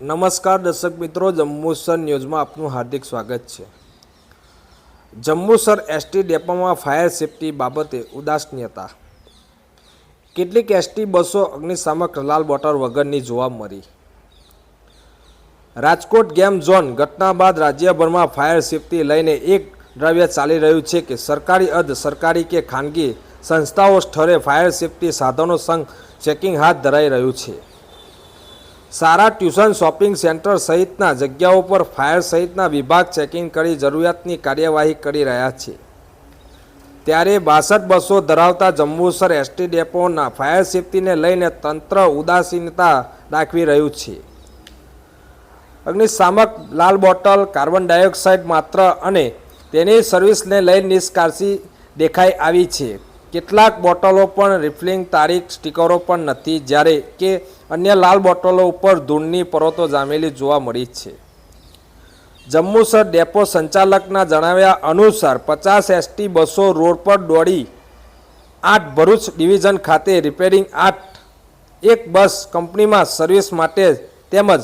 નમસ્કાર દર્શક મિત્રો જંબુસર ન્યૂઝમાં આપનું હાર્દિક સ્વાગત છે. જંબુસર એસટી ડેપોમાં ફાયર સેફટી બાબતે ઉદાસનીયતા કેટલીક એસટી બસો અગ્નિશામક લાલ બોટલ વગરની જોવા મળી. રાજકોટ ગેમ ઝોન ઘટના બાદ રાજ્યભરમાં ફાયર સેફટી લઈને એક દ્રવ્ય ચાલી રહ્યું છે કે સરકારી અર્ધ સરકારી કે ખાનગી સંસ્થાઓ સ્થળે ફાયર સેફટી સાધનો સંઘ ચેકિંગ હાથ ધરાઈ રહ્યું છે. સારા ટ્યુશન, શોપિંગ સેન્ટર સહિતના જગ્યાઓ પર ફાયર સહિતના વિભાગ ચેકિંગ કરી જરૂરિયાતની કાર્યવાહી કરી રહ્યા છે. ત્યારે બાસઠ બસો ધરાવતા જંબુસર એસટી ડેપોના ફાયર સેફ્ટીને લઈને તંત્ર ઉદાસીનતા દાખવી રહ્યું છે. અગ્નિશામક લાલ બોટલ, કાર્બન ડાયોક્સાઇડ માત્ર અને તેની સર્વિસને લઈ નિષ્કાસી દેખાઈ આવી છે. કેટલાક બોટલો પણ રિફિલિંગ તારીખ, સ્ટીકરો પણ નથી. જ્યારે કે અન્ય લાલ બોટલો ઉપર ધૂળની પરોતો જામેલી જોવા મળી છે. જમ્મુસર ડેપો સંચાલકના જણાવ્યા અનુસાર પચાસ એસટી બસો રોડ પર દોડી આઠ ભરૂચ ડિવિઝન ખાતે રિપેરિંગ આઠ, એક બસ કંપનીમાં સર્વિસ માટે તેમજ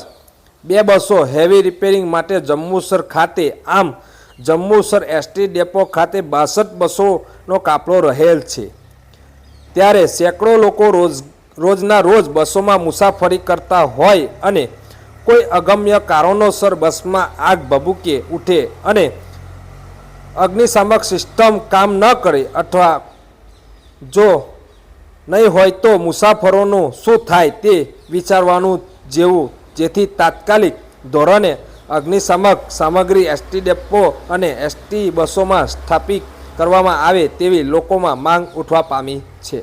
બે બસો હેવી રિપેરિંગ માટે જમ્મુસર ખાતે. આમ જમ્મુસર એસટી ડેપો ખાતે બાસઠ બસોનો કાફલો રહેલ છે. ત્યારે સેંકડો લોકો રોજ, રોજના રોજ બસોમાં મુસાફરી કરતા હોય અને કોઈ અગમ્ય કારણોસર બસમાં આગ ભભૂકે ઉઠે અને અગ્નિશામક સિસ્ટમ કામ ન કરે અથવા જો નહીં હોય તો મુસાફરોનું શું થાય તે વિચારવાનું જેવું જેથી તાત્કાલિક ધોરણે અગ્નિશામક સામગ્રી એસટી ડેપો અને એસટી બસોમાં સ્થાપિત કરવામાં આવે તેવી લોકોમાં માંગ ઉઠવા પામી છે.